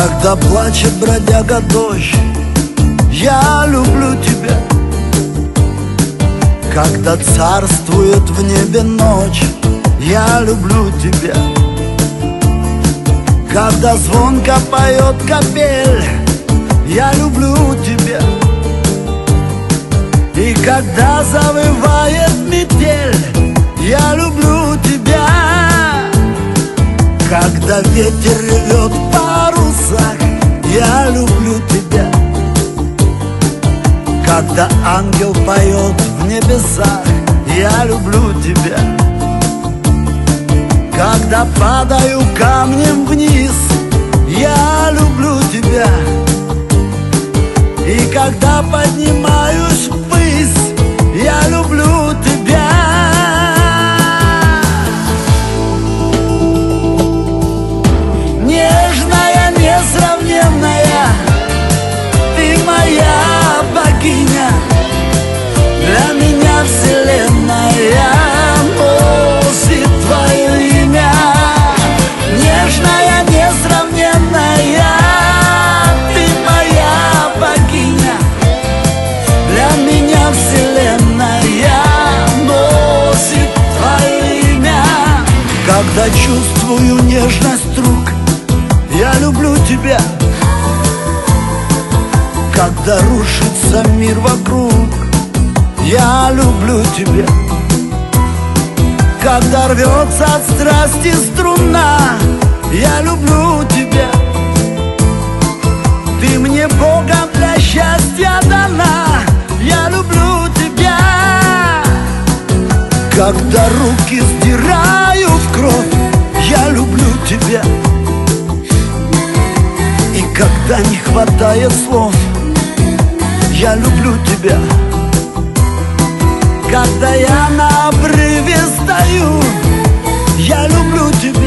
Когда плачет бродяга дождь Я люблю тебя. Когда царствует в небе ночь Я люблю тебя. Когда звонко поет капель Я люблю тебя. И когда завывает метель Я люблю тебя. Когда ветер Когда ангел поет в небесах Я люблю тебя. Когда падаю камнем вниз Я люблю тебя. И когда поднимаюсь Когда рушится мир вокруг. Я люблю тебя. Когда рвется от страсти струна Я люблю тебя. Ты мне Богом для счастья дана. Я люблю тебя. Когда руки сдирают кровь Я люблю тебя. Когда не хватает слов Я люблю тебя. Когда я на обрыве стою Я люблю тебя